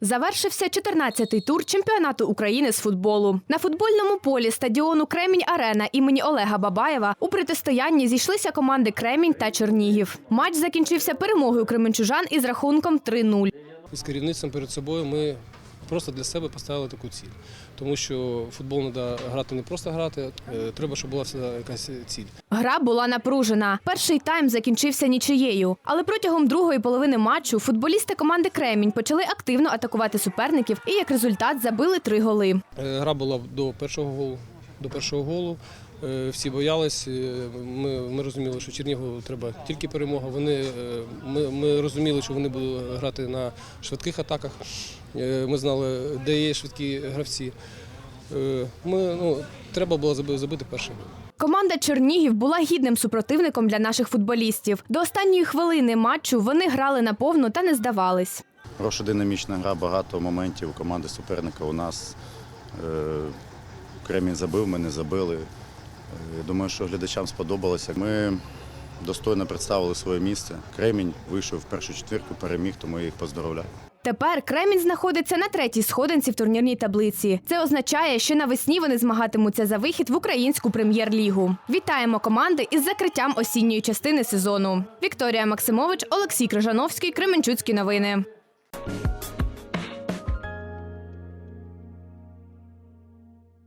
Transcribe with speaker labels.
Speaker 1: Завершився 14-й тур чемпіонату України з футболу. На футбольному полі стадіону Кремінь Арена імені Олега Бабаєва у протистоянні зійшлися команди Кремінь та Чернігів. Матч закінчився перемогою кременчужан із рахунком 3-0.
Speaker 2: з керівництвом перед собою ми просто для себе поставили таку ціль. Тому що футбол треба грати не просто грати, е, треба, щоб була вся якась ціль.
Speaker 1: Гра була напружена. Перший тайм закінчився нічиєю. Але протягом другої половини матчу футболісти команди Кремінь почали активно атакувати суперників і як результат забили три голи.
Speaker 2: Е, Гра була до першого голу. До першого голу. Е, Всі боялись. е, Ми, ми розуміли, що Чернігову треба тільки перемога. Вони, е, ми, ми розуміли, що вони будуть грати на швидких атаках. Ми знали, де є швидкі гравці. Ми, ну, треба було забити перший гол.
Speaker 1: Команда Чернігів була гідним супротивником для наших футболістів. До останньої хвилини матчу вони грали на повну та не здавались.
Speaker 3: Хороша динамічна гра, багато моментів у команди суперника у нас. Кремінь забив, ми не забили. Е, Думаю, що глядачам сподобалося. Ми достойно представили своє місце. Кремінь вийшов в першу четвірку, переміг, тому я їх поздоровляю.
Speaker 1: Тепер Кремінь знаходиться на третій сходинці в турнірній таблиці. Це означає, що навесні вони змагатимуться за вихід в українську прем'єр-лігу. Вітаємо команди із закриттям осінньої частини сезону. Вікторія Максимович, Олексій Крижановський, Кременчуцькі новини.